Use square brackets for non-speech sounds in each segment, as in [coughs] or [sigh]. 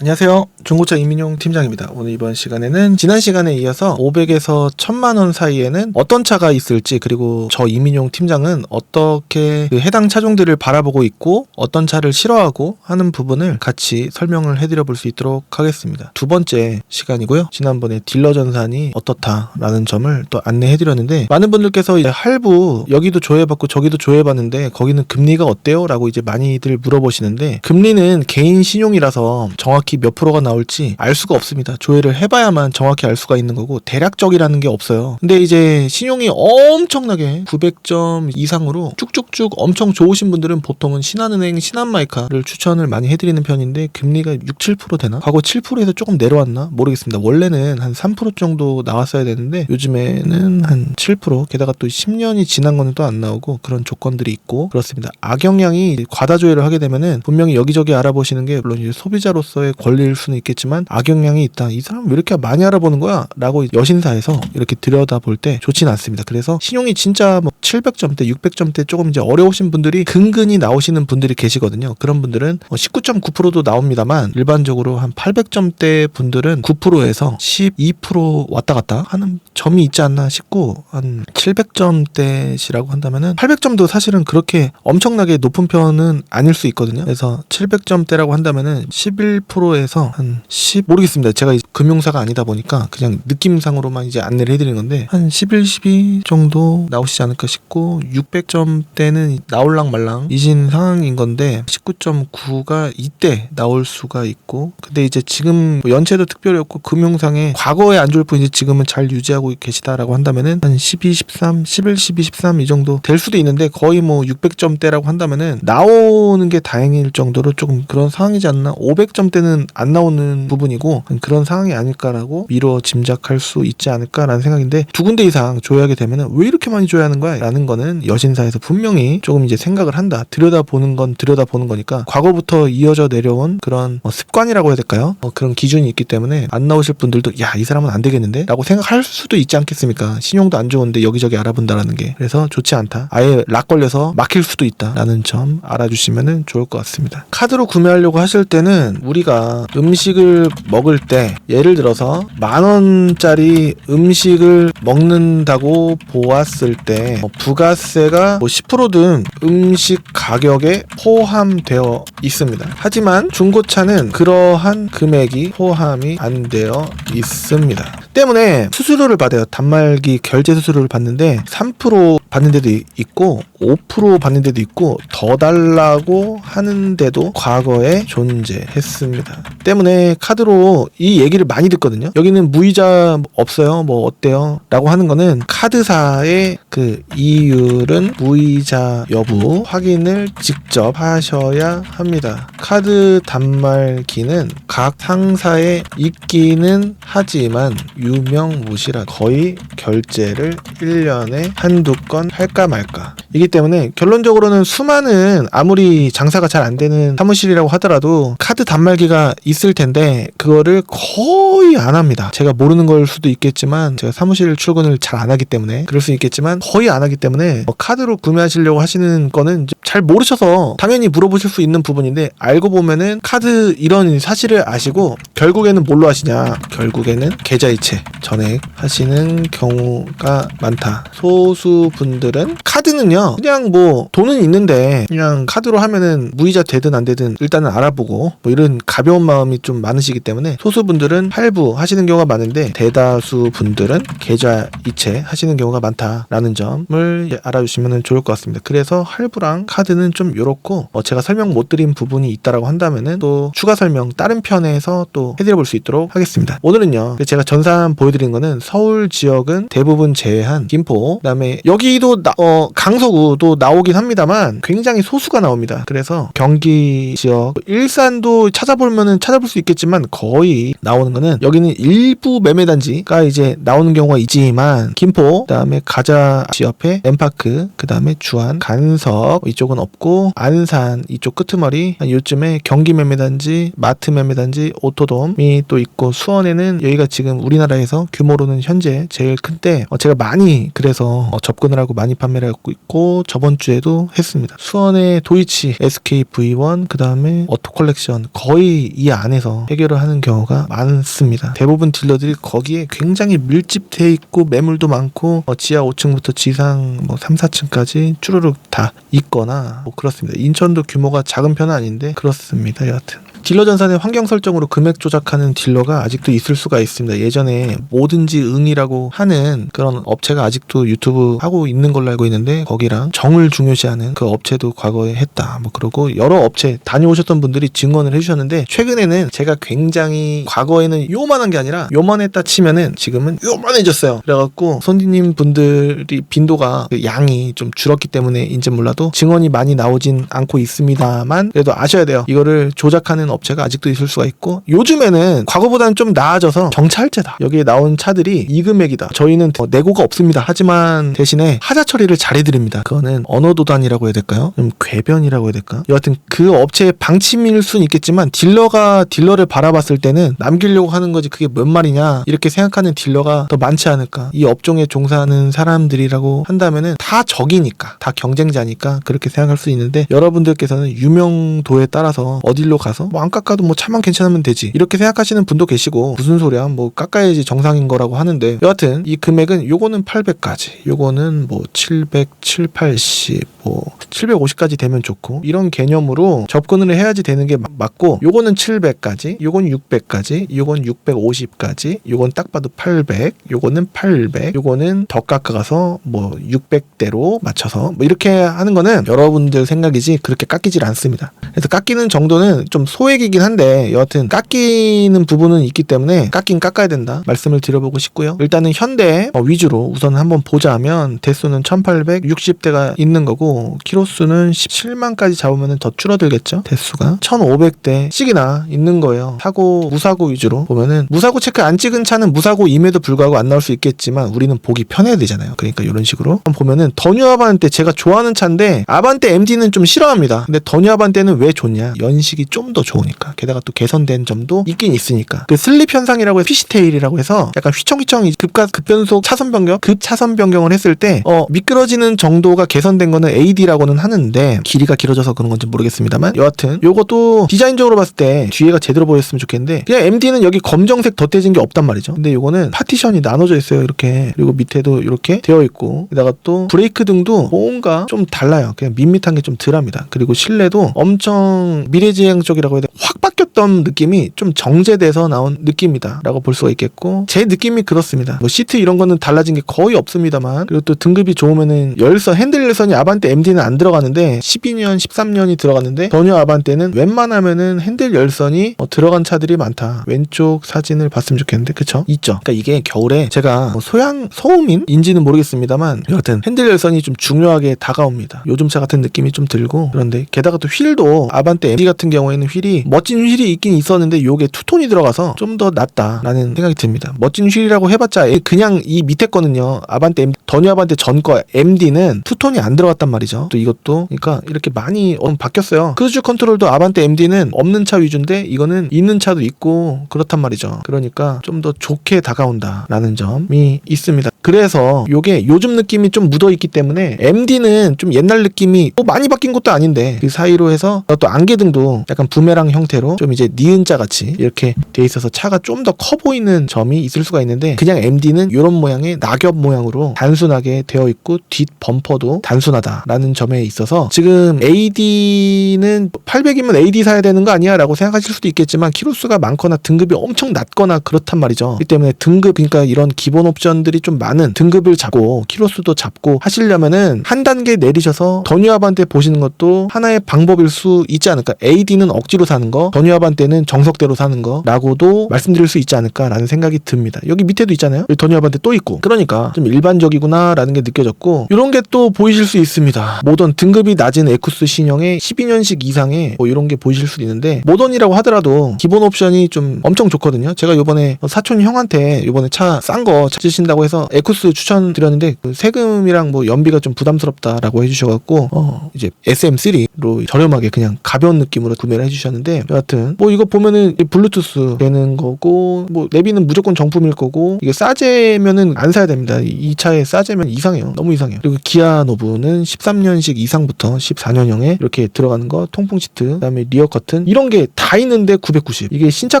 안녕하세요. 중고차 이민용 팀장입니다. 오늘 이번 시간에는 지난 시간에 이어서 500에서 1000만 원 사이에는 어떤 차가 있을지 그리고 저 이민용 팀장은 어떻게 그 해당 차종들을 바라보고 있고 어떤 차를 싫어하고 하는 부분을 같이 설명을 해드려 볼 수 있도록 하겠습니다. 두 번째 시간이고요. 지난번에 딜러 전산이 어떻다라는 점을 또 안내해 드렸는데 많은 분들께서 이제 할부 여기도 조회받고 저기도 조회받는데 거기는 금리가 어때요? 라고 이제 많이들 물어보시는데 금리는 개인 신용이라서 정확히 몇 프로가 나올지 알 수가 없습니다. 조회를 해봐야만 정확히 알 수가 있는 거고 대략적이라는 게 없어요. 근데 이제 신용이 엄청나게 900점 이상으로 쭉쭉쭉 엄청 좋으신 분들은 보통은 신한은행, 신한마이카를 추천을 많이 해드리는 편인데 금리가 6, 7% 되나? 과거 7%에서 조금 내려왔나? 모르겠습니다. 원래는 한 3% 정도 나왔어야 되는데 요즘에는 한 7% 게다가 또 10년이 지난 거는 또 안 나오고 그런 조건들이 있고 그렇습니다. 악영향이 과다 조회를 하게 되면은 분명히 여기저기 알아보시는 게 물론 소비자로서의 권리일 수는 있겠지만 악영향이 있다. 이 사람 왜 이렇게 많이 알아보는 거야? 라고 여신사에서 이렇게 들여다볼 때 좋진 않습니다. 그래서 신용이 진짜 뭐 700점대, 600점대 조금 이제 어려우신 분들이 근근히 나오시는 분들이 계시거든요. 그런 분들은 19.9%도 나옵니다만 일반적으로 한 800점대 분들은 9%에서 12% 왔다 갔다 하는 점이 있지 않나 싶고 한 700점대시라고 한다면은 800점도 사실은 그렇게 엄청나게 높은 편은 아닐 수 있거든요. 그래서 700점대라고 한다면은 11% 에서 한 10 모르겠습니다. 제가 이 금융사가 아니다 보니까 그냥 느낌상으로만 이제 안내를 해드리는 건데 한 11, 12 정도 나오시지 않을까 싶고 600점대는 나올랑 말랑 이신 상황인 건데 19.9가 이때 나올 수가 있고 근데 이제 지금 뭐 연체도 특별히 없고 금융상에 과거에 안 좋을 뿐이지 지금은 잘 유지하고 계시다라고 한다면은 한 12, 13, 11, 12, 13 이 정도 될 수도 있는데 거의 뭐 600점대라고 한다면은 나오는 게 다행일 정도로 조금 그런 상황이지 않나 500점대는 안 나오는 부분이고 그런 상황이 아닐까라고 미뤄 짐작할 수 있지 않을까라는 생각인데 두 군데 이상 조회하게 되면은 왜 이렇게 많이 조회하는 거야? 라는 거는 여신사에서 분명히 조금 이제 생각을 한다. 들여다보는 건 들여다보는 거니까 과거부터 이어져 내려온 그런 어, 습관이라고 해야 될까요? 어, 그런 기준이 있기 때문에 안 나오실 분들도 야 이 사람은 안 되겠는데? 라고 생각할 수도 있지 않겠습니까? 신용도 안 좋은데 여기저기 알아본다라는 게 그래서 좋지 않다. 아예 락 걸려서 막힐 수도 있다라는 점 알아주시면 좋을 것 같습니다. 카드로 구매하려고 하실 때는 우리가 음식을 먹을 때 예를 들어서 만 원짜리 음식을 먹는다고 보았을 때 뭐 부가세가 뭐 10%든 음식 가격에 포함되어 있습니다. 하지만 중고차는 그러한 금액이 포함이 안 되어 있습니다. 때문에 수수료를 받아요. 단말기 결제 수수료를 받는데 3% 받는 데도 이- 있고 5% 받는 데도 있고 더 달라고 하는데도 과거에 존재했습니다. 때문에 카드로 이 얘기를 많이 듣거든요. 여기는 무이자 없어요. 뭐 어때요? 라고 하는 거는 카드사의 그 이율은 무이자 여부 확인을 직접 하셔야 합니다. 카드 단말기는 각 상사에 있기는 하지만 유명무실한 거의 결제를 1년에 한두 건 할까 말까 이기 때문에 결론적으로는 수많은 아무리 장사가 잘 안 되는 사무실이라고 하더라도 카드 단말기가 있을 텐데 그거를 거의 안 합니다. 제가 모르는 걸 수도 있겠지만 제가 사무실 출근을 잘 안 하기 때문에 그럴 수 있겠지만 거의 안 하기 때문에 뭐 카드로 구매하시려고 하시는 거는 잘 모르셔서 당연히 물어보실 수 있는 부분인데 알고 보면은 카드 이런 사실을 아시고 결국에는 뭘로 하시냐 결국에는 계좌이체 전액 하시는 경우가 많다 소수 분들은 카드는요 그냥 뭐 돈은 있는데 그냥 카드로 하면은 무이자 되든 안 되든 일단은 알아보고 뭐 이런 가벼운 마음이 좀 많으시기 때문에 소수 분들은 할부 하시는 경우가 많은데 대다수 분들은 계좌이체 하시는 경우가 많다라는 점을 알아주시면 좋을 것 같습니다. 그래서 할부랑 카드는 좀 요렇고 어, 제가 설명 못 드린 부분이 있다라고 한다면은 또 추가 설명 다른 편에서 또 해드려볼 수 있도록 하겠습니다. 오늘은요 제가 전산 보여드린 거는 서울 지역은 대부분 제외한 김포 그다음에 여기도 나- 어, 강서구도 나오긴 합니다만 굉장히 소수가 나옵니다. 그래서 경기 지역 일산도 찾아보면은 찾아볼 수 있겠지만 거의 나오는 거는 여기는 일부 매매 단지가 이제 나오는 경우가 있지만 김포 그다음에 가자시 옆에 엠파크 그다음에 주안 간석 이쪽은 없고 안산 이쪽 끄트머리 한 요즘에 경기 매매 단지 마트 매매 단지 오토 돔 홈이 또 있고 수원에는 여기가 지금 우리나라에서 규모로는 현재 제일 큰데 어, 제가 많이 그래서 어, 접근을 하고 많이 판매를 하고 있고 저번 주에도 했습니다. 수원의 도이치 SK V1 그 다음에 오토 컬렉션 거의 이 안에서 해결을 하는 경우가 많습니다. 대부분 딜러들이 거기에 굉장히 밀집돼 있고 매물도 많고 어, 지하 5층부터 지상 뭐 3, 4층까지 쭈루룩 다 있거나 뭐 그렇습니다. 인천도 규모가 작은 편은 아닌데 그렇습니다. 여하튼 딜러 전산의 환경 설정으로 금액 조작하는 딜러가 아직도 있을 수가 있습니다. 예전에 뭐든지 응이라고 하는 그런 업체가 아직도 유튜브 하고 있는 걸로 알고 있는데 거기랑 정을 중요시하는 그 업체도 과거에 했다. 뭐 그러고 여러 업체 다녀오셨던 분들이 증언을 해주셨는데 최근에는 제가 굉장히 과거에는 요만한 게 아니라 요만했다 치면은 지금은 요만해졌어요. 그래갖고 손님 분들이 빈도가 그 양이 좀 줄었기 때문에인지 몰라도 증언이 많이 나오진 않고 있습니다만 그래도 아셔야 돼요. 이거를 조작하는 업체가 아직도 있을 수가 있고 요즘에는 과거보다는 좀 나아져서 정찰제다. 여기에 나온 차들이 이 금액이다. 저희는 어, 내고가 없습니다. 하지만 대신에 하자 처리를 잘해드립니다. 그거는 언어 도단이라고 해야 될까요? 좀 궤변이라고 해야 될까? 여하튼 그 업체의 방침일 수는 있겠지만 딜러가 딜러를 바라봤을 때는 남기려고 하는 거지 그게 뭔 말이냐 이렇게 생각하는 딜러가 더 많지 않을까? 이 업종에 종사하는 사람들이라고 한다면은 다 적이니까 다 경쟁자니까 그렇게 생각할 수 있는데 여러분들께서는 유명도에 따라서 어딜로 가서 뭐 안 깎아도 뭐 차만 괜찮으면 되지. 이렇게 생각하시는 분도 계시고 무슨 소리야? 뭐 깎아야지 정상인 거라고 하는데. 여하튼 이 금액은 요거는 800까지. 요거는 뭐 700, 7, 80, 뭐 750까지 되면 좋고. 이런 개념으로 접근을 해야지 되는 게 마- 맞고 요거는 700까지 요건 600까지 요건 650까지 요건 딱 봐도 800 요거는 800 요거는 더 깎아가서 뭐 600대로 맞춰서 뭐 이렇게 하는 거는 여러분들 생각이지 그렇게 깎이질 않습니다. 그래서 깎이는 정도는 좀 소액 이긴 한데 여하튼 깎이는 부분은 있기 때문에 깎긴 깎아야 된다 말씀을 드려보고 싶고요. 일단은 현대 어, 위주로 우선 한번 보자면 대수는 1860대가 있는 거고 키로수는 17만까지 잡으면 더 줄어들겠죠? 대수가. 1500대씩이나 있는 거예요. 사고 무사고 위주로 보면은 무사고 체크 안 찍은 차는 무사고임에도 불구하고 안 나올 수 있겠지만 우리는 보기 편해야 되잖아요. 그러니까 이런 식으로. 한번 보면은 더뉴 아반떼 제가 좋아하는 차인데 아반떼 MD는 좀 싫어합니다. 근데 더뉴 아반떼는 왜 좋냐? 연식이 좀 더 좋 으니까 게다가 또 개선된 점도 있긴 있으니까. 그 슬립 현상이라고 해서 피시테일이라고 해서 약간 휘청휘청 급가 급변속 차선 변경 급 차선 변경을 했을 때 어 미끄러지는 정도가 개선된 거는 AD라고는 하는데 길이가 길어져서 그런 건지 모르겠습니다만 여하튼 요것도 디자인적으로 봤을 때 뒤에가 제대로 보였으면 좋겠는데 그냥 MD는 여기 검정색 덧대진 게 없단 말이죠. 근데 요거는 파티션이 나눠져 있어요 이렇게. 그리고 밑에도 이렇게 되어 있고 게다가 또 브레이크 등도 뭔가 좀 달라요. 그냥 밋밋한 게 좀 덜합니다. 그리고 실내도 엄청 미래지향적이라고 해야 돼. 확 바뀌었던 느낌이 좀 정제돼서 나온 느낌이다 라고 볼 수가 있겠고 제 느낌이 그렇습니다. 뭐 시트 이런 거는 달라진 게 거의 없습니다만 그리고 또 등급이 좋으면은 열선 핸들 열선이 아반떼 MD는 안 들어가는데 12년 13년이 들어갔는데 더뉴 아반떼는 웬만하면은 핸들 열선이 어, 들어간 차들이 많다. 왼쪽 사진을 봤으면 좋겠는데 그쵸? 있죠. 그러니까 이게 겨울에 제가 뭐 소양 소음인인지는 모르겠습니다만 여하튼 핸들 열선이 좀 중요하게 다가옵니다. 요즘 차 같은 느낌이 좀 들고 그런데 게다가 또 휠도 아반떼 MD 같은 경우에는 휠이 멋진 휠이 있긴 있었는데 요게 투톤이 들어가서 좀 더 낫다라는 생각이 듭니다. 멋진 휠이라고 해봤자 그냥 이 밑에 거는요 아반떼 MD, 더뉴 아반떼 전거 MD는 투톤이 안 들어갔단 말이죠. 또 이것도 그러니까 이렇게 많이 어, 바뀌었어요. 크루즈 컨트롤도 아반떼 MD는 없는 차 위주인데 이거는 있는 차도 있고 그렇단 말이죠. 그러니까 좀 더 좋게 다가온다라는 점이 있습니다. 그래서 요게 요즘 느낌이 좀 묻어 있기 때문에 MD는 좀 옛날 느낌이 뭐 많이 바뀐 것도 아닌데 그 사이로 해서 또 안개등도 약간 부메랑 형태로 좀 이제 니은자 같이 이렇게 돼 있어서 차가 좀 더 커 보이는 점이 있을 수가 있는데 그냥 MD는 이런 모양의 낙엽 모양으로 단순하게 되어 있고 뒷 범퍼도 단순하다라는 점에 있어서 지금 AD는 800이면 AD 사야 되는 거 아니야? 라고 생각하실 수도 있겠지만 키로수가 많거나 등급이 엄청 낮거나 그렇단 말이죠. 이 때문에 등급 그러니까 이런 기본 옵션들이 좀 많은 등급을 잡고 키로수도 잡고 하시려면은 한 단계 내리셔서 더뉴아반떼 보시는 것도 하나의 방법일 수 있지 않을까? AD는 억지로 사는 거 더뉴아반떼는 정석대로 사는 거라고도 말씀드릴 수 있지 않을까라는 생각이 듭니다. 여기 밑에도 있잖아요. 여기 더뉴아반떼 또 있고. 그러니까 좀 일반적이구나라는 게 느껴졌고 이런 게 또 보이실 수 있습니다. 모던 등급이 낮은 에쿠스 신형의 12년식 이상의 뭐 이런 게 보이실 수 있는데 모던이라고 하더라도 기본 옵션이 좀 엄청 좋거든요. 제가 요번에 사촌 형한테 요번에 차 싼 거 찾으신다고 해서 에쿠스 추천드렸는데 그 세금이랑 뭐 연비가 좀 부담스럽다라고 해주셔갖고 어 이제 SM3로 저렴하게 그냥 가벼운 느낌으로 구매를 해주셨는데 나왔는데 여하튼 뭐 이거 보면은 이 블루투스 되는 거고 뭐 내비는 무조건 정품일 거고 이게 싸제면은 안 사야 됩니다. 이- 이 차에 싸제면 이상해요. 너무 이상해요. 그리고 기아 노브는 13년식 이상부터 14년형에 이렇게 들어가는 거 통풍 시트 그다음에 리어 커튼 이런 게 다 있는데 990 이게 신차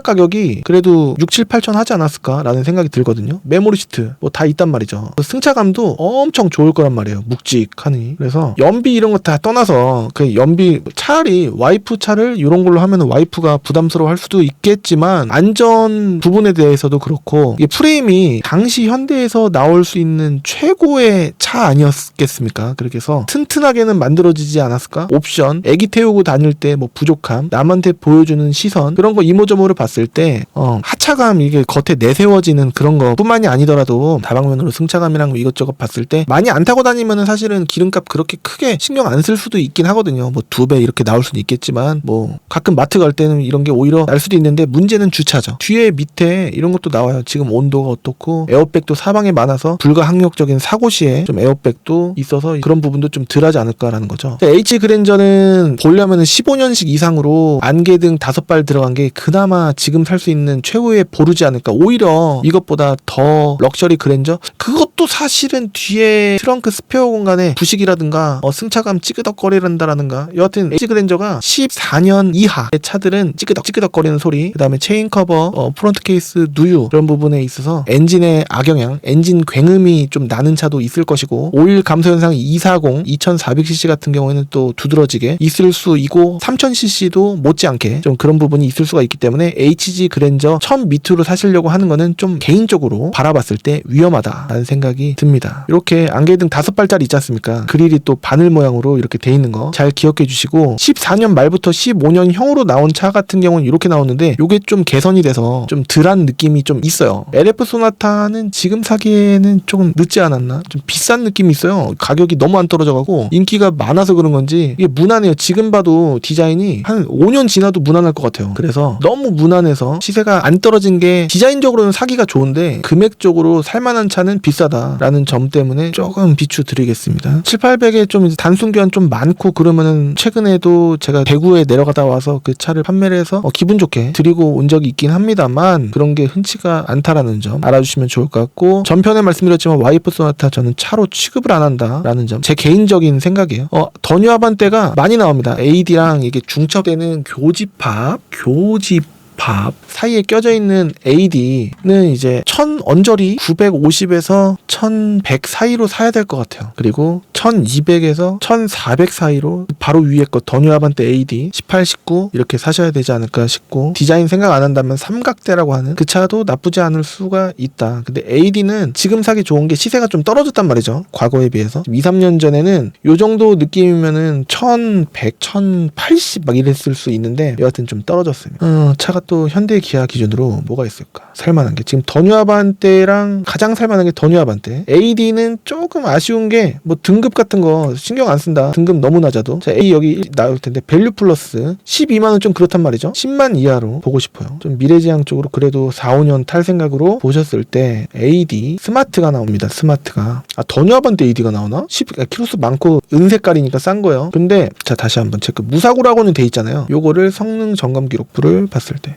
가격이 그래도 6, 7, 8천 하지 않았을까라는 생각이 들거든요. 메모리 시트 뭐 다 있단 말이죠. 승차감도 엄청 좋을 거란 말이에요. 묵직하니. 그래서 연비 이런 거 다 떠나서 그 연비 차라리 와이프 차를 이런 걸로 하면 와이프가 부담스러워 할 수도 있겠지만 안전 부분에 대해서도 그렇고 이게 프레임이 당시 현대에서 나올 수 있는 최고의 차 아니었겠습니까? 그렇게 해서 튼튼하게는 만들어지지 않았을까? 옵션, 애기 태우고 다닐 때 뭐 부족함, 남한테 보여주는 시선 그런 거 이모저모를 봤을 때 어, 하차감 이게 겉에 내세워지는 그런 거뿐만이 아니더라도 다방면으로 승차감이랑 뭐 이것저것 봤을 때 많이 안 타고 다니면은 사실은 기름값 그렇게 크게 신경 안 쓸 수도 있긴 하거든요. 뭐 두 배 이렇게 나올 수도 있겠지만 뭐 가끔 마트 갈 때는 이런 게 오히려 날 수도 있는데 문제는 주차죠. 뒤에 밑에 이런 것도 나와요. 지금 온도가 어떻고 에어백도 사방에 많아서 불가 항력적인 사고 시에 좀 에어백도 있어서 그런 부분도 좀 덜하지 않을까라는 거죠. H 그랜저는 보려면은 15년식 이상으로 안개등 다섯 발 들어간 게 그나마 지금 살 수 있는 최후의 보루지 않을까. 오히려 이것보다 더 럭셔리 그랜저 그것도 사실은 뒤에 트렁크 스페어 공간에 부식이라든가 어, 승차감 찌그덕거리란다라든가 여하튼 H 그랜저가 14년 이하의 차들은 찌그덕찌그덕거리는 소리 그다음에 체인 커버 어, 프론트 케이스 누유 그런 부분에 있어서 엔진의 악영향 엔진 굉음이 좀 나는 차도 있을 것이고 오일 감소 현상 240 2400cc 같은 경우에는 또 두드러지게 있을 수 있고 3000cc도 못지않게 좀 그런 부분이 있을 수가 있기 때문에 HG 그랜저 1000 밑으로 사시려고 하는 거는 좀 개인적으로 바라봤을 때 위험하다라는 생각이 듭니다. 이렇게 안개등 다섯 발짜리 있지 않습니까? 그릴이 또 바늘 모양으로 이렇게 돼 있는 거 잘 기억해 주시고 14년 말부터 15년형으로 나온 차 같은 경우는 이렇게 나오는데 이게 좀 개선이 돼서 좀 덜한 느낌이 좀 있어요. LF 소나타는 지금 사기에는 조금 늦지 않았나? 좀 비싼 느낌이 있어요. 가격이 너무 안 떨어져가고 인기가 많아서 그런 건지 이게 무난해요. 지금 봐도 디자인이 한 5년 지나도 무난할 것 같아요. 그래서 너무 무난해서 시세가 안 떨어진 게 디자인적으로는 사기가 좋은데 금액적으로 살만한 차는 비싸다라는 점 때문에 조금 비추드리겠습니다. 7, 800에 좀 단순 교환 좀 많고 그러면은 최근에도 제가 대구에 내려가다 와서 그 차를 판매를 해서 어, 기분 좋게 드리고 온 적이 있긴 합니다만 그런 게 흔치가 않다라는 점 알아주시면 좋을 것 같고 전편에 말씀드렸지만 와이프 소나타 저는 차로 취급을 안 한다라는 점 제 개인적인 생각이에요. 어, 더뉴 아반떼가 많이 나옵니다. AD랑 이게 중첩되는 교집합, 교집 밥 사이에 껴져 있는 AD는 이제 1000 언저리 950에서 1100 사이로 사야 될 것 같아요. 그리고 1200에서 1400 사이로 바로 위에 거 더뉴 아반떼 AD 18, 19 이렇게 사셔야 되지 않을까 싶고 디자인 생각 안 한다면 삼각대라고 하는 그 차도 나쁘지 않을 수가 있다. 근데 AD는 지금 사기 좋은 게 시세가 좀 떨어졌단 말이죠. 과거에 비해서 2, 3년 전에는 요 정도 느낌이면은 1100, 1080 막 이랬을 수 있는데 여하튼 좀 떨어졌어요. 어, 차가 또 현대 기아 기준으로 뭐가 있을까? 살만한 게 지금 더뉴아반떼랑 가장 살만한 게 더뉴아반떼. AD는 조금 아쉬운 게 뭐 등급 같은 거 신경 안 쓴다. 등급 너무 낮아도 자 A 여기 나올 텐데 밸류 플러스 12만 원 좀 그렇단 말이죠. 10만 이하로 보고 싶어요. 좀 미래지향 쪽으로 그래도 4, 5년 탈 생각으로 보셨을 때 AD 스마트가 나옵니다. 스마트가 아 더뉴아반떼 AD가 나오나? 10 아, 키로수 많고 은색깔이니까 싼 거예요. 근데 자 다시 한번 체크. 무사고라고는 돼 있잖아요. 요거를 성능 점검 기록부를 봤을 때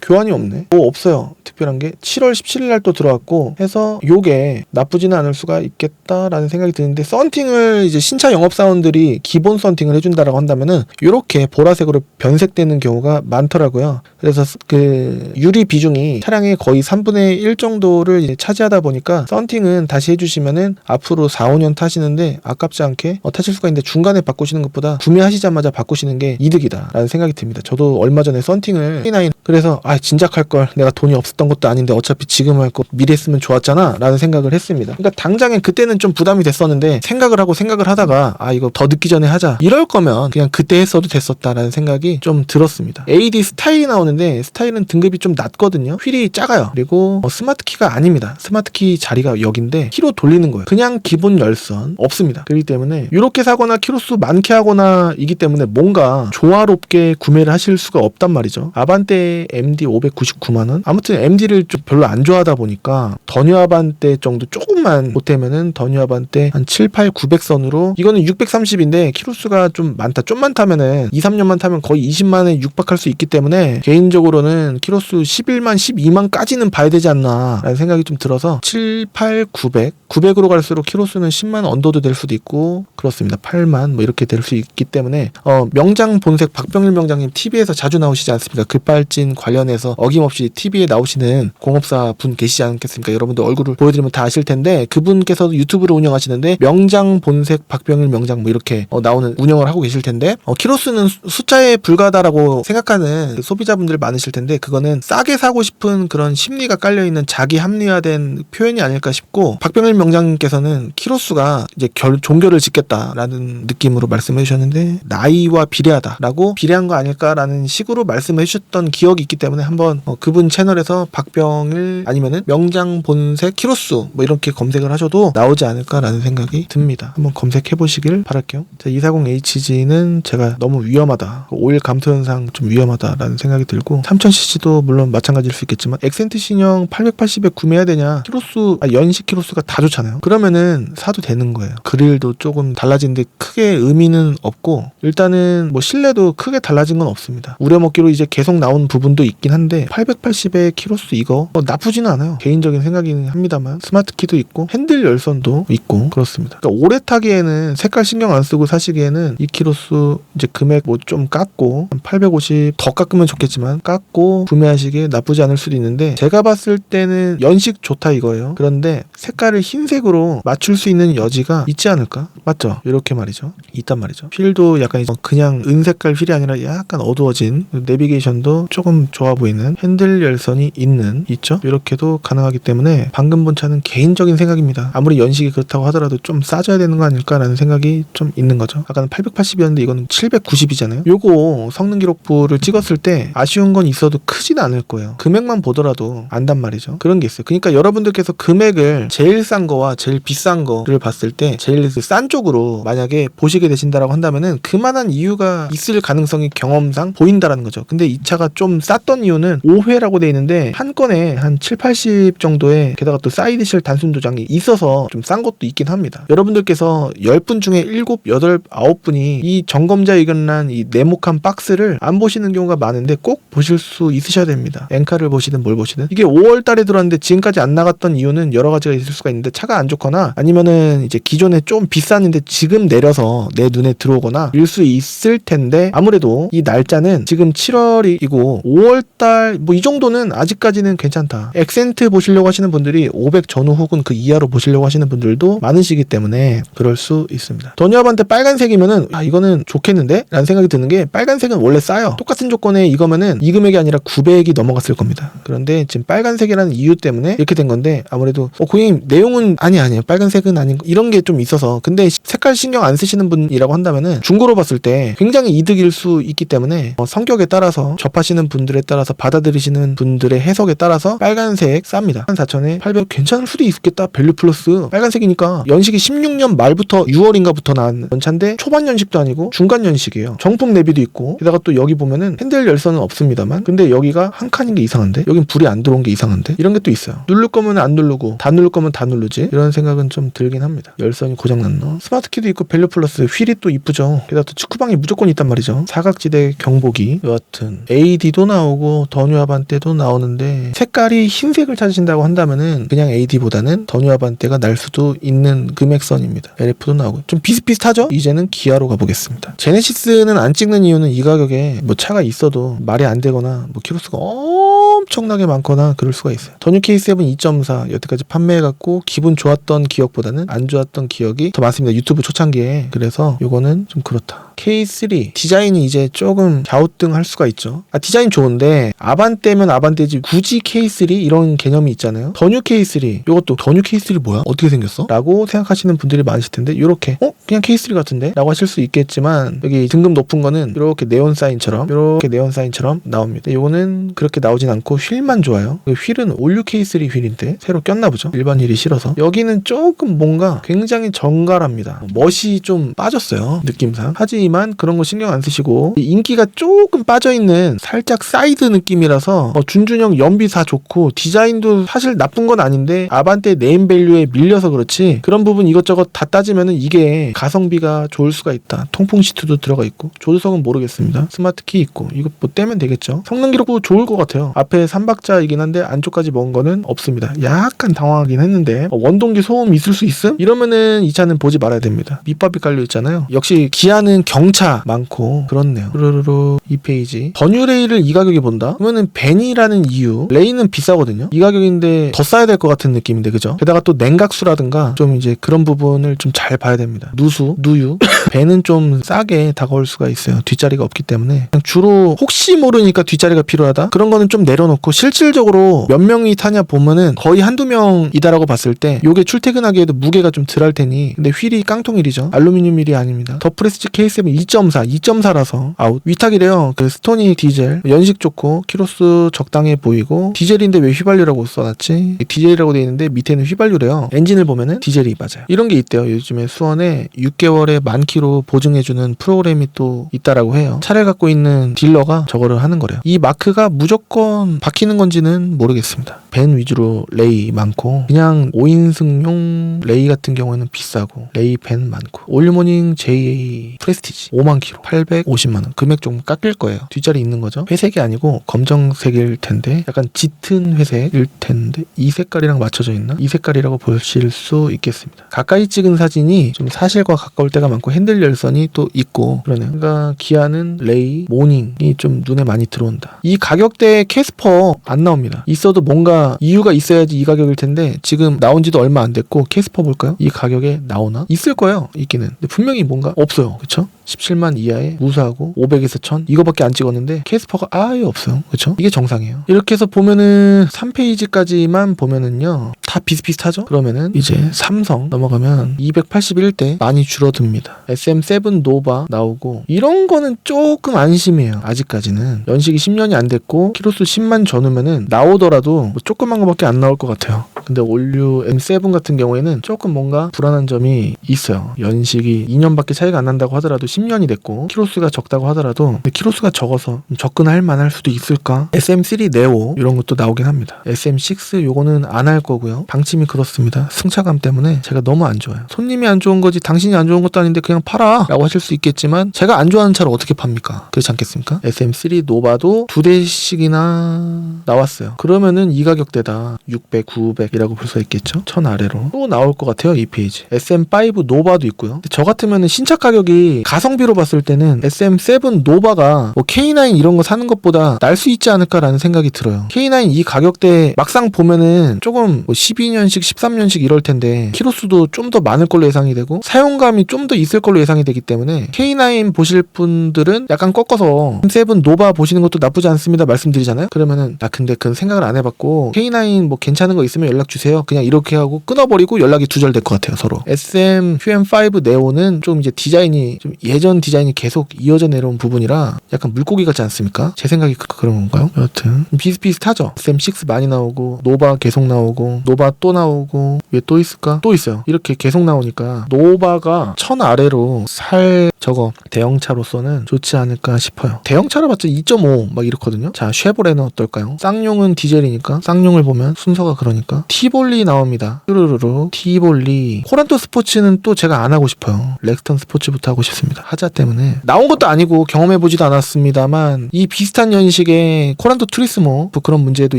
교환이 없네. 뭐 없어요. 특별한 게 7월 17일 날 또 들어왔고 해서 요게 나쁘지는 않을 수가 있겠다라는 생각이 드는데 썬팅을 이제 신차 영업 사원들이 기본 썬팅을 해준다라고 한다면은 요렇게 보라색으로 변색되는 경우가 많더라고요. 그래서 그 유리 비중이 차량의 거의 3분의 1 정도를 이제 차지하다 보니까 썬팅은 다시 해주시면은 앞으로 4, 5년 타시는데 아깝지 않게 어, 타실 수가 있는데 중간에 바꾸시는 것보다 구매하시자마자 바꾸시는 게 이득이다라는 생각이 듭니다. 저도 얼마 전에 썬팅을 K9 그래서 아 진작 할 걸 내가 돈이 없었던 것도 아닌데 어차피 지금 할 거 미리 했으면 좋았잖아 라는 생각을 했습니다. 그러니까 당장엔 그때는 좀 부담이 됐었는데 생각을 하고 생각을 하다가 아 이거 더 늦기 전에 하자 이럴 거면 그냥 그때 했어도 됐었다라는 생각이 좀 들었습니다. AD 스타일이 나오는데 스타일은 등급이 좀 낮거든요. 휠이 작아요. 그리고 어, 스마트 키가 아닙니다. 스마트 키 자리가 여기인데 키로 돌리는 거예요. 그냥 기본 열선 없습니다. 그렇기 때문에 이렇게 사거나 키로수 많게 하거나 이기 때문에 뭔가 조화롭게 구매를 하실 수가 없단 말이죠. 아반떼 이게 MD 599만 원. 아무튼 MD를 좀 별로 안 좋아하다 보니까 더뉴아반떼 정도 조금만 보태면은 더뉴아반떼 한 7, 8, 900선으로 이거는 630인데 키로수가 좀 많다. 좀만 타면은 2, 3년만 타면 거의 20만에 육박할 수 있기 때문에 개인적으로는 키로수 11만, 12만까지는 봐야 되지 않나라는 생각이 좀 들어서 7, 8, 900, 900으로 갈수록 키로수는 10만 언더도 될 수도 있고 그렇습니다. 8만 뭐 이렇게 될 수 있기 때문에 어, 명장 본색 박병일 명장님 TV에서 자주 나오시지 않습니까? 급발진 관련 해서 어김없이 TV에 나오시는 공업사 분 계시지 않겠습니까? 여러분들 얼굴을 보여드리면 다 아실 텐데 그분께서도 유튜브를 운영하시는데 명장 본색 박병일 명장 뭐 이렇게 어, 나오는 운영을 하고 계실 텐데 어, 키로수는 수- 숫자에 불과하다라고 생각하는 그 소비자분들 많으실 텐데 그거는 싸게 사고 싶은 그런 심리가 깔려 있는 자기 합리화된 표현이 아닐까 싶고 박병일 명장님께서는 키로수가 이제 결, 종교를 짓겠다라는 느낌으로 말씀해 주셨는데 나이와 비례하다라고 비례한 거 아닐까라는 식으로 말씀해 주셨던 기억이 있기 때문에 한번 어, 그분 채널에서 박병일 아니면은 명장 본색 키로수 뭐 이렇게 검색을 하셔도 나오지 않을까라는 생각이 듭니다. 한번 검색해 보시길 바랄게요. 240HG는 제가 너무 위험하다. 오일 감소 현상 좀 위험하다라는 생각이 들고 3000cc도 물론 마찬가지일 수 있겠지만 엑센트 신형 880에 구매해야 되냐? 키로수 아, 연식 키로수가 다 좋잖아요. 그러면은 사도 되는 거예요. 그릴도 조금 달라지는데 크게 의미는 없고 일단은 뭐 실내도 크게 달라진 건 없습니다. 우려먹기로 이제 계속 나온 부분도 있긴 한데 880의 키로수 이거 뭐 나쁘지는 않아요. 개인적인 생각이긴 합니다만 스마트 키도 있고 핸들 열선도 있고 그렇습니다. 그러니까 오래 타기에는 색깔 신경 안 쓰고 사시기에는 이 키로수 이제 금액 뭐 좀 깎고 한850 더 깎으면 좋겠지만 깎고 구매하시기에 나쁘지 않을 수도 있는데 제가 봤을 때는 연식 좋다 이거예요. 그런데 색깔을 흰색으로 맞출 수 있는 여지가 있지 않을까? 맞죠? 이렇게 말이죠. 있단 말이죠. 휠도 약간 그냥 은색깔 휠이 아니라 약간 어두워진 내비게이션도 조금 좋아 보이는 핸들 열선이 있는 있죠. 이렇게도 가능하기 때문에 방금 본 차는 개인적인 생각입니다. 아무리 연식이 그렇다고 하더라도 좀 싸져야 되는 거 아닐까라는 생각이 좀 있는 거죠. 아까는 880이었는데 이거는 790이잖아요. 요거 성능 기록부를 찍었을 때 아쉬운 건 있어도 크진 않을 거예요. 금액만 보더라도 안단 말이죠. 그런 게 있어요. 그러니까 여러분들께서 금액을 제일 싼 거와 제일 비싼 거를 봤을 때 제일 그싼 쪽으로 만약에 보시게 되신다라고 한다면은 그만한 이유가 있을 가능성이 경험상 보인다라는 거죠. 근데 이 차가 좀 쌌던 이유는 5회라고 돼 있는데 한 건에 한 7, 80 정도의 게다가 또 사이드실 단순 도장이 있어서 좀 싼 것도 있긴 합니다. 여러분들께서 10분 중에 7, 8, 9분이 이 점검자 의견란 이 네모칸 박스를 안 보시는 경우가 많은데 꼭 보실 수 있으셔야 됩니다. 엔카를 보시든 뭘 보시든 이게 5월 달에 들어왔는데 지금까지 안 나갔던 이유는 여러 가지가 있을 수가 있는데 차가 안 좋거나 아니면은 이제 기존에 좀 비쌌는데 지금 내려서 내 눈에 들어오거나 일 수 있을 텐데 아무래도 이 날짜는 지금 7월이고 5월 달 뭐 이 정도는 아직까지는 괜찮다. 엑센트 보시려고 하시는 분들이 500 전후 혹은 그 이하로 보시려고 하시는 분들도 많으시기 때문에 그럴 수 있습니다. 더니아반테 빨간색이면은 아 이거는 좋겠는데? 라는 생각이 드는 게 빨간색은 원래 싸요. 똑같은 조건에 이거면은 이 금액이 아니라 900이 넘어갔을 겁니다. 그런데 지금 빨간색이라는 이유 때문에 이렇게 된 건데 아무래도 어 고객님 내용은 아니 아니에요. 빨간색은 아닌 거 이런 게 좀 있어서 근데 색깔 신경 안 쓰시는 분이라고 한다면은 중고로 봤을 때 굉장히 이득일 수 있기 때문에 어, 성격에 따라서 접하시는 분들에 따라 서 받아들이시는 분들의 해석에 따라서 빨간색 쌉니다. 한 4천에 800 괜찮을 수도 있겠다. 밸류 플러스 빨간색이니까 연식이 16년 말부터 6월인가부터 나온 차인데 초반 연식도 아니고 중간 연식이에요. 정품 내비도 있고 게다가 또 여기 보면은 핸들 열선은 없습니다만 근데 여기가 한 칸인 게 이상한데 여긴 불이 안 들어온 게 이상한데 이런 게 또 있어요. 누를 거면 안 누르고 다 누를 거면 다 누르지 이런 생각은 좀 들긴 합니다. 열선이 고장났나? 스마트 키도 있고 밸류 플러스 휠이 또 이쁘죠. 게다가 또 축구방이 무조건 있단 말이죠. 사각지대 경보기 여하튼 AD도 나오고 더뉴아반떼도 나오는데 색깔이 흰색을 찾으신다고 한다면은 그냥 AD보다는 더뉴아반떼가 날 수도 있는 금액선입니다. LF도 나오고 좀 비슷비슷하죠? 이제는 기아로 가보겠습니다. 제네시스는 안 찍는 이유는 이 가격에 뭐 차가 있어도 말이 안 되거나 뭐 키로수가 엄청나게 많거나 그럴 수가 있어요. 더뉴 K7 2.4 여태까지 판매해갖고 기분 좋았던 기억보다는 안 좋았던 기억이 더 많습니다. 유튜브 초창기에 그래서 요거는 좀 그렇다. K3 디자인이 이제 조금 갸우뚱할 수가 있죠. 아 디자인 좋은데 아반떼면 아반떼지 굳이 K3 이런 개념이 있잖아요. 더뉴 K3 요것도 더뉴 K3 뭐야? 어떻게 생겼어? 라고 생각하시는 분들이 많으실 텐데 요렇게 어? 그냥 K3 같은데? 라고 하실 수 있겠지만 여기 등급 높은 거는 이렇게 네온 사인처럼 이렇게 네온 사인처럼 나옵니다. 요거는 그렇게 나오진 않고 휠만 좋아요. 그 휠은 올류 K3 휠인데 새로 꼈나 보죠. 일반 휠이 싫어서 여기는 조금 뭔가 굉장히 정갈합니다. 멋이 좀 빠졌어요. 느낌상. 하지 만 하지만 그런 거 신경 안 쓰시고 인기가 조금 빠져있는 살짝 사이드 느낌이라서 어, 준준형 연비 다 좋고 디자인도 사실 나쁜 건 아닌데 아반떼 네임밸류에 밀려서 그렇지 그런 부분 이것저것 다 따지면은 이게 가성비가 좋을 수가 있다. 통풍 시트도 들어가 있고 조수석은 모르겠습니다. 스마트 키 있고 이거 뭐 떼면 되겠죠? 성능 기록도 좋을 것 같아요. 앞에 3박자이긴 한데 안쪽까지 먹은 거는 없습니다. 약간 당황하긴 했는데 어, 원동기 소음 있을 수 있음? 이러면은 이 차는 보지 말아야 됩니다. 밑밥이 깔려 있잖아요. 역시 기아는 경차 많고 그렇네요. 르르르 이 페이지. 버뉴레이를 이 가격에 본다? 그러면은 벤이라는 이유 레이는 비싸거든요? 이 가격인데 더 싸야 될 것 같은 느낌인데 그죠? 게다가 또 냉각수라든가 좀 이제 그런 부분을 좀 잘 봐야 됩니다. 누수, 누유. [coughs] 벤은 좀 싸게 다가올 수가 있어요. 뒷자리가 없기 때문에. 그냥 주로 혹시 모르니까 뒷자리가 필요하다? 그런 거는 좀 내려놓고 실질적으로 몇 명이 타냐 보면은 거의 한두 명이다라고 봤을 때 요게 출퇴근하기에도 무게가 좀 덜할 테니. 근데 휠이 깡통 휠이죠. 알루미늄 휠이 아닙니다. 더 프레스 티 K7 2.4 2.4라서 아웃. 위탁이래요. 그 스토닉 디젤 연식 좋고 키로수 적당해 보이고 디젤인데 왜 휘발유라고 써놨지? 디젤이라고 돼 있는데 밑에는 휘발유래요. 엔진을 보면은 디젤이 맞아요. 이런 게 있대요. 요즘에 수원에 6개월에 만 킬로 보증해주는 프로그램이 또 있다라고 해요. 차를 갖고 있는 딜러가 저거를 하는 거래요. 이 마크가 무조건 박히는 건지는 모르겠습니다. 벤 위주로 레이 많고 그냥 5인승용 레이 같은 경우에는 비싸고 레이 벤 많고 올모닝 JA 프레스티지 5만 킬로. 850만 원. 금액 좀 깎일 거예요. 뒷자리 있는 거죠? 회색이 아니고 검정색일 텐데 약간 짙은 회색일 텐데 이 색깔이랑 맞춰져 있나? 이 색깔이라고 보실 수 있겠습니다. 가까이 찍은 사진이 좀 사실과 가까울 때가 많고 핸들 열선이 또 있고 그러네요. 그러니까 기아는 레이 모닝이 좀 눈에 많이 들어온다. 이 가격대에 캐스퍼 안 나옵니다. 있어도 뭔가 이유가 있어야지 이 가격일 텐데 지금 나온 지도 얼마 안 됐고 캐스퍼 볼까요? 이 가격에 나오나? 있을 거예요 있기는. 근데 분명히 뭔가 없어요. 그쵸? 17만 이하에 무사하고 500에서 1000 이거밖에 안 찍었는데 캐스퍼가 아예 없어요. 그쵸? 이게 정상이에요. 이렇게 해서 보면은 3페이지까지만 보면은요 다 비슷비슷하죠? 그러면은 이제 삼성 넘어가면 281대 많이 줄어듭니다. SM7 노바 나오고 이런 거는 조금 안심해요 아직까지는. 연식이 10년이 안 됐고 키로수 10만 전후면은 나오더라도 뭐 조그만 거밖에 안 나올 것 같아요 근데 올류 M7 같은 경우에는 조금 뭔가 불안한 점이 있어요. 연식이 2년밖에 차이가 안 난다고 하더라도 10년이 됐고 키로수가 적다고 하더라도 키로수가 적어서 좀 접근할 만할 수도 있을까? SM3 네오 이런 것도 나오긴 합니다. SM6 요거는 안 할 거고요. 방침이 그렇습니다. 승차감 때문에 제가 너무 안 좋아요. 손님이 안 좋은 거지 당신이 안 좋은 것도 아닌데 그냥 팔아! 라고 하실 수 있겠지만 제가 안 좋아하는 차를 어떻게 팝니까? 그렇지 않겠습니까? SM3 노바도 두 대씩이나 나왔어요. 그러면은 이 가격대다. 600, 900 이라고 볼 수 있겠죠? 1000 아래로. 또 나올 것 같아요 이 페이지. SM5 노바도 있고요. 저 같으면은 신차 가격이 가성비로 봤을 때는 SM7 노바가 뭐 K9 이런 거 사는 것보다 날 수 있지 않을까라는 생각이 들어요. K9 이 가격대 막상 보면은 조금 뭐 12년식 13년식 이럴 텐데 키로수도 좀 더 많을 걸로 예상이 되고 사용감이 좀 더 있을 걸로 예상이 되기 때문에 K9 보실 분들은 약간 꺾어서 M7 노바 보시는 것도 나쁘지 않습니다 말씀드리잖아요. 그러면은 나 근데 그 생각을 안 해봤고 K9 뭐 괜찮은 거 있으면 연락 주세요 그냥 이렇게 하고 끊어버리고 연락이 두절될 것 같아요 서로 SM QM5 네오는 좀 이제 디자인이 좀 예전 디자인이 계속 이어져 내려온 부분이라 약간 물고기 같지 않습니까? 제 생각이 그, 그런 건가요? 여하튼 비슷비슷하죠 SM6 많이 나오고 노바 계속 나오고 노바 또 나오고 왜 또 있을까? 또 있어요 이렇게 계속 나오니까 노바가 천 아래로 살 저거 대형차로서는 좋지 않을까 싶어요. 대형차로 봤자 2.5 막 이렇거든요. 자 쉐보레는 어떨까요? 쌍용은 디젤이니까 쌍용을 보면 순서가 그러니까. 티볼리 나옵니다. 뚜루루루 티볼리. 코란토 스포츠는 또 제가 안 하고 싶어요. 렉스턴 스포츠부터 하고 싶습니다. 하자 때문에. 나온 것도 아니고 경험해 보지도 않았습니다만 이 비슷한 연식의 코란토 투리스모 뭐 그런 문제도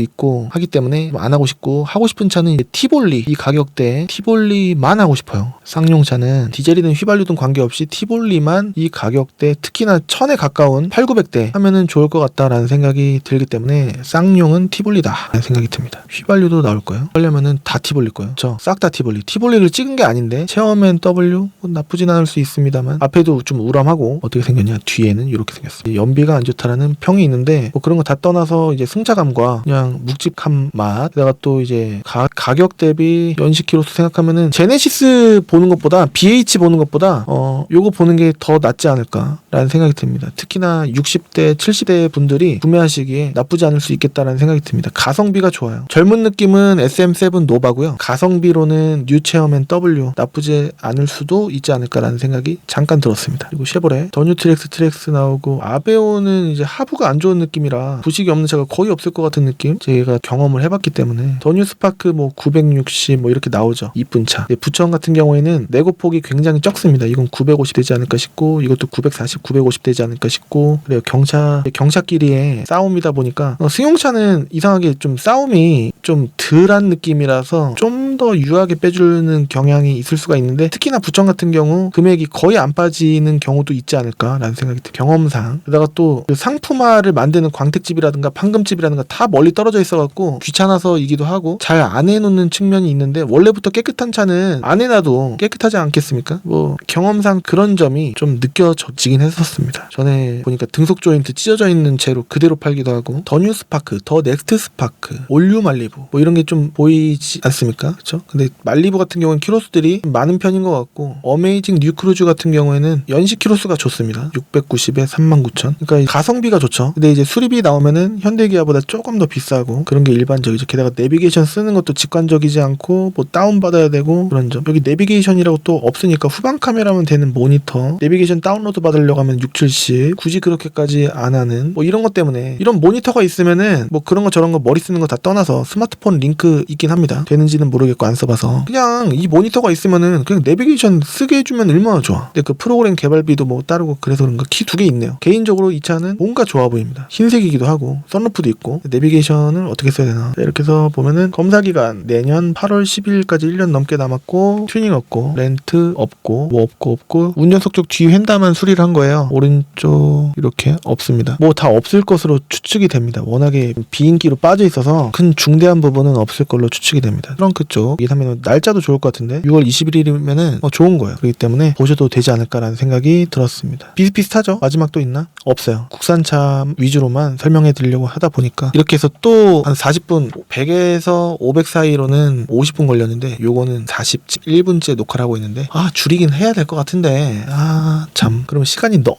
있고 하기 때문에 안 하고 싶고 하고 싶은 차는 티볼리. 이 가격대 티볼리만 하고 싶어요. 쌍용차는 디젤이든 휘발유든 관계없이 티볼리만 이 가격대 특히나 천에 가까운 8, 900대 하면은 좋을 것 같다라는 생각이 들기 때문에 쌍용은 티볼리다 라는 생각이 듭니다. 휘발유도 나올 거예요. 하려면은 다 티볼리 거예요. 저 싹 다 티볼리. 티볼리를 찍은 게 아닌데 체어맨 W 뭐 나쁘진 않을 수 있습니다만 앞에도 좀 우람하고 어떻게 생겼냐 뒤에는 이렇게 생겼어요. 연비가 안 좋다라는 평이 있는데 뭐 그런 거 다 떠나서 이제 승차감과 그냥 묵직한 맛 게다가 또 이제 가, 가격 대비 연식 키로수 생각하면은 제네시스 보는 것보다 BH 보는 것보다 어 요거 보는 게더 낫지 않을까라는 생각이 듭니다. 특히나 60대, 70대 분들이 구매하시기에 나쁘지 않을 수 있겠다라는 생각이 듭니다. 가성비가 좋아요. 젊은 느낌은 SM7 노바고요. 가성비로는 뉴체어맨 W 나쁘지 않을 수도 있지 않을까라는 생각이 잠깐 들었습니다. 그리고 쉐보레 더뉴 트렉스 트렉스 나오고 아베오는 이제 하부가 안 좋은 느낌이라 부식이 없는 차가 거의 없을 것 같은 느낌 제가 경험을 해봤기 때문에 더뉴 스파크 뭐 960 뭐 이렇게 나오죠 이쁜 차 부천 같은 경우에는 내고폭이 굉장히 적습니다 이건 950 되지 않을까 싶고 이것도 940 950 되지 않을까 싶고 그래요 경차 경차끼리의 싸움이다 보니까 어, 승용차는 이상하게 좀 싸움이 좀 덜한 느낌이라서 좀 더 유하게 빼주는 경향이 있을 수가 있는데 특히나 부천 같은 경우 금액이 거의 안 빠지는 경우도 있지 않을까라는 생각이 듭니다. 경험상 게다가 또 그 상품화를 만드는 광택집이라든가 판금집이라든가 다 멀리 떨어져 있어갖고 귀찮아서이기도 하고 잘 안 해놓는 측면이 있는데 원래부터 깨끗한 차는 안 해놔도 깨끗하지 않겠습니까? 뭐 경험상 그런 점이 좀 느껴지긴 했었습니다. 전에 보니까 등속 조인트 찢어져 있는 채로 그대로 팔기도 하고 더 뉴 스파크, 더 넥스트 스파크, 올류 말리부 뭐 이런 게 좀 보이지 않습니까? 그렇죠? 근데 말리부 같은 경우는 키로수들이 많은 편인 것 같고 어메이징 뉴크루즈 같은 경우에는 연식 키로수가 좋습니다. 690에 39,000. 그러니까 이 가성비가 좋죠. 근데 이제 수리비 나오면은 현대기아보다 조금 더 비싸고 그런 게 일반적이죠. 게다가 내비게이션 쓰는 것도 직관적이지 않고 뭐 다운 받아야 되고 그런 점. 여기 내비게이션이라고 또 없으니까 후방 카메라만 되는 모니터, 내비게이션 다운로드 받으려고 하면 6, 70. 굳이 그렇게까지 안 하는 뭐 이런 것 때문에 이런 모니터가 있으면은 뭐 그런 거 저런 거 머리 쓰는 거 다 떠나서 스마트폰 링크 있긴 합니다. 되는지는 모르겠고 안 써봐서 그냥 이 모니터가 있으면은 그냥 내비게이션 쓰게 해주면 얼마나 좋아. 근데 그 프로그램 개발비도 뭐 따르고 그래서 그런가 키 두 개 있네요. 개인적으로 이 차는 뭔가 좋아 보입니다. 흰색이기도 하고 썬루프도 있고 내비게이션을 어떻게 써야 되나 자, 이렇게 해서 보면은 검사 기간 내년 8월 12일까지 1년 넘게 남았고 튜닝 없고 렌트 없고 뭐 없고 없고 운전석 쪽뒤 휀다만 수리를 한 거예요. 오른쪽 이렇게 없습니다. 뭐 다 없을 것으로 추측이 됩니다. 워낙에 비인기로 빠져 있어서 큰 중대한 부분은 없을 걸로 추측이 됩니다. 트렁크 쪽 이하면 날짜도 좋을 것 같은데 6월 21일이면은 어, 좋은 거예요. 그렇기 때문에 보셔도 되지 않을까라는 생각이 들었습니다. 비슷비슷하죠? 마지막 또 있나? 없어요. 국산차 위주로만 설명해 드리려고 하다 보니까 이렇게 해서 또 한 40분 100에서 500 사이로는 50분 걸렸는데 요거는 41분째 녹화를 하고 있는데 아 줄이긴 해야 될 것 같은데 아 참. 그러면 시간이 너무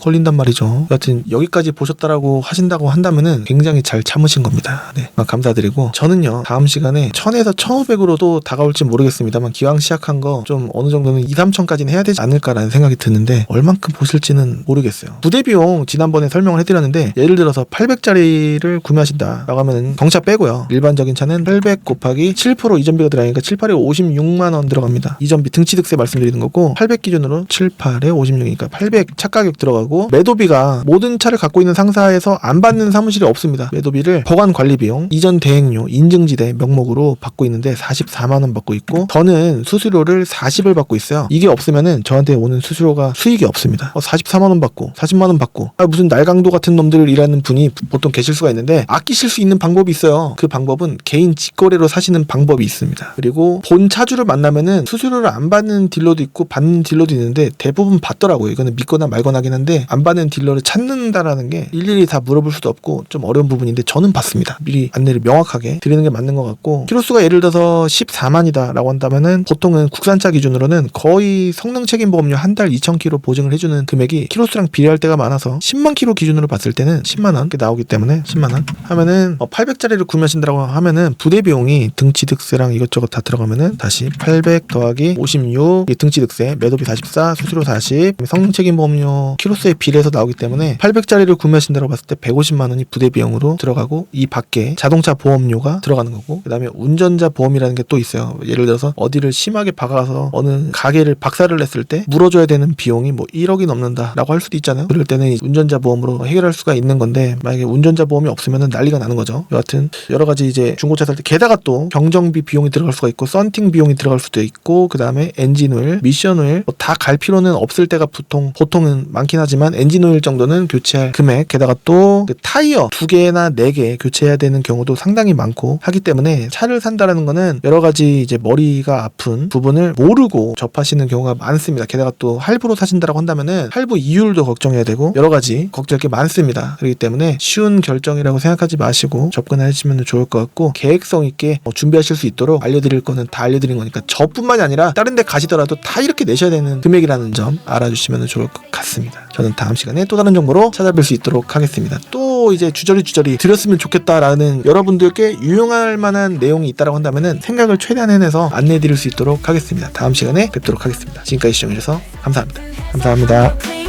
걸린단 말이죠. 여하튼 여기까지 보셨다라고 하신다고 한다면은 굉장히 잘 참으신 겁니다. 네. 아, 감사드리고 저는요 다음 시간에 1000에서 1500으로 도 다가올지 모르겠습니다만 기왕 시작한 거 좀 어느 정도는 2, 3000까지는 해야 되지 않을까라는 생각이 드는데 얼만큼 보실지는 모르겠어요. 부대 비용 지난번에 설명을 해드렸는데 예를 들어서 800짜리를 구매하신다라고 하면은 경차 빼고요. 일반적인 차는 800 곱하기 7% 이전비가 들어가니까 7, 8에 56만 원 들어갑니다. 이전비 등치득세 말씀드리는 거고 800 기준으로 7, 8에 56이니까 800 차가격 들어 가고 매도비가 모든 차를 갖고 있는 상사에서 안 받는 사무실이 없습니다. 매도비를 보관 관리 비용, 이전 대행료, 인증지대 명목으로 받고 있는데 44만 원 받고 있고 저는 수수료를 40을 받고 있어요. 이게 없으면은 저한테 오는 수수료가 수익이 없습니다. 어, 44만 원 받고 40만 원 받고 아, 무슨 날강도 같은 놈들이라는 분이 보통 계실 수가 있는데 아끼실 수 있는 방법이 있어요. 그 방법은 개인 직거래로 사시는 방법이 있습니다. 그리고 본 차주를 만나면은 수수료를 안 받는 딜러도 있고 받는 딜러도 있는데 대부분 받더라고요. 이거는 믿거나 말거나 하긴 한데 안 받는 딜러를 찾는다라는 게 일일이 다 물어볼 수도 없고 좀 어려운 부분인데 저는 받습니다. 미리 안내를 명확하게 드리는 게 맞는 것 같고 키로수가 예를 들어서 14만이다라고 한다면은 보통은 국산차 기준으로는 거의 성능 책임 보험료 한 달 2,000km 보증을 해주는 금액이 키로수랑 비례할 때가 많아서 10만 킬로 기준으로 봤을 때는 10만 원 나오기 때문에 10만 원 하면은 800짜리를 구매하신다고 하면은 부대 비용이 등치득세랑 이것저것 다 들어가면은 다시 800 더하기 56 이게 등치득세 매도비 44 수수료 40 성능 책임 보험료 키로 수에 비례해서 나오기 때문에 800짜리를 구매하신다고 봤을 때 150만 원이 부대 비용으로 들어가고 이 밖에 자동차 보험료가 들어가는 거고 그다음에 운전자 보험이라는 게 또 있어요. 예를 들어서 어디를 심하게 박아서 어느 가게를 박살을 냈을 때 물어줘야 되는 비용이 뭐 1억이 넘는다라고 할 수도 있잖아요. 그럴 때는 이 운전자 보험으로 해결할 수가 있는 건데 만약에 운전자 보험이 없으면 난리가 나는 거죠. 여하튼 여러 가지 이제 중고차 살 때 게다가 또 경정비 비용이 들어갈 수가 있고 썬팅 비용이 들어갈 수도 있고 그다음에 엔진오일, 미션오일 뭐 다갈 필요는 없을 때가 보통 보통은 많긴 비싸긴 하지만 엔진 오일 정도는 교체할 금액 게다가 또 그 타이어 두 개나 네 개 교체해야 되는 경우도 상당히 많고 하기 때문에 차를 산다라는 거는 여러 가지 이제 머리가 아픈 부분을 모르고 접하시는 경우가 많습니다. 게다가 또 할부로 사신다라고 한다면은 할부 이율도 걱정해야 되고 여러 가지 걱정할 게 많습니다. 그렇기 때문에 쉬운 결정이라고 생각하지 마시고 접근하시면 좋을 것 같고 계획성 있게 어, 준비하실 수 있도록 알려드릴 거는 다 알려드린 거니까 저뿐만이 아니라 다른 데 가시더라도 다 이렇게 내셔야 되는 금액이라는 점 알아주시면 좋을 것 같습니다. 저는 다음 시간에 또 다른 정보로 찾아뵐 수 있도록 하겠습니다. 또 이제 주저리 주저리 드렸으면 좋겠다라는 여러분들께 유용할 만한 내용이 있다고 한다면은 생각을 최대한 해내서 안내해 드릴 수 있도록 하겠습니다. 다음 시간에 뵙도록 하겠습니다. 지금까지 시청해주셔서 감사합니다. 감사합니다.